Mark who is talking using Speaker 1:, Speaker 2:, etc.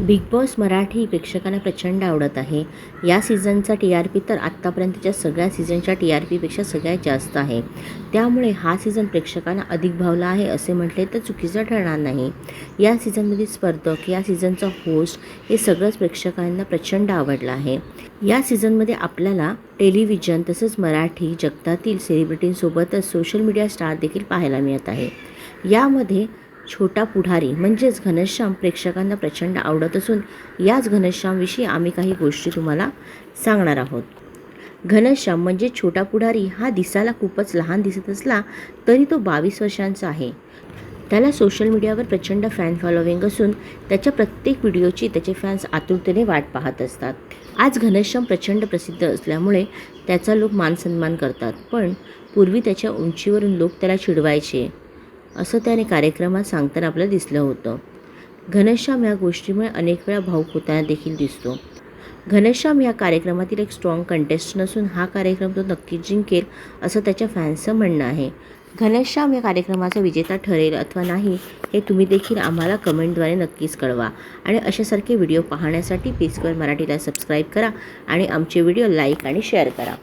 Speaker 1: Big boss Marathi प्रेक्षकांना प्रचंड आवडत आहे. या सीझनचा टी आर पी तर आत्तापर्यंतच्या सगळ्या सीझनच्या टी आर पीपेक्षा सगळ्यात जास्त आहे. त्यामुळे हा सीझन प्रेक्षकांना अधिक भावला आहे असे म्हटले तर चुकीचं ठरणार नाही. या सीझनमधील स्पर्धक या सीझनचा होस्ट हे सगळंच प्रेक्षकांना प्रचंड आवडलं आहे. या सीझनमध्ये आपल्याला टेलिव्हिजन तसंच मराठी जगतातील सेलिब्रिटींसोबतच सोशल मीडिया स्टार देखील पाहायला मिळत आहे. यामध्ये छोटा पुढारी म्हणजेच घनश्याम प्रेक्षकांना प्रचंड आवडत असून याच घनश्यामविषयी आम्ही काही गोष्टी तुम्हाला सांगणार आहोत. घनश्याम म्हणजे छोटा पुढारी हा दिसायला खूपच लहान दिसत असला तरी तो बावीस वर्षांचा आहे. त्याला सोशल मीडियावर प्रचंड फॅन फॉलोविंग असून त्याच्या प्रत्येक व्हिडिओची त्याचे फॅन्स आतुरतेने वाट पाहत असतात. आज घनश्याम प्रचंड प्रसिद्ध असल्यामुळे त्याचा लोक मानसन्मान करतात पण पूर्वी त्याच्या उंचीवरून लोक त्याला चिडवायचे. असं त्याने कार्यक्रमात सांगताना आपल्याला दिसलं होतं. घनश्याम या गोष्टीमुळे अनेक वेळा भाऊक होताना देखील दिसतो. घनश्याम या कार्यक्रमातील एक स्ट्रॉंग कंटेस्टंट असून हा कार्यक्रम तो नक्कीच जिंकेल असं त्याच्या फॅन्सचं म्हणणं आहे. घनश्याम या कार्यक्रमाचा विजेता ठरेल अथवा नाही हे तुम्ही देखील आम्हाला कमेंटद्वारे नक्कीच कळवा. आणि अशासारखे व्हिडिओ पाहण्यासाठी पेजवर मराठीला सबस्क्राईब करा आणि आमचे व्हिडिओ लाईक आणि शेअर करा.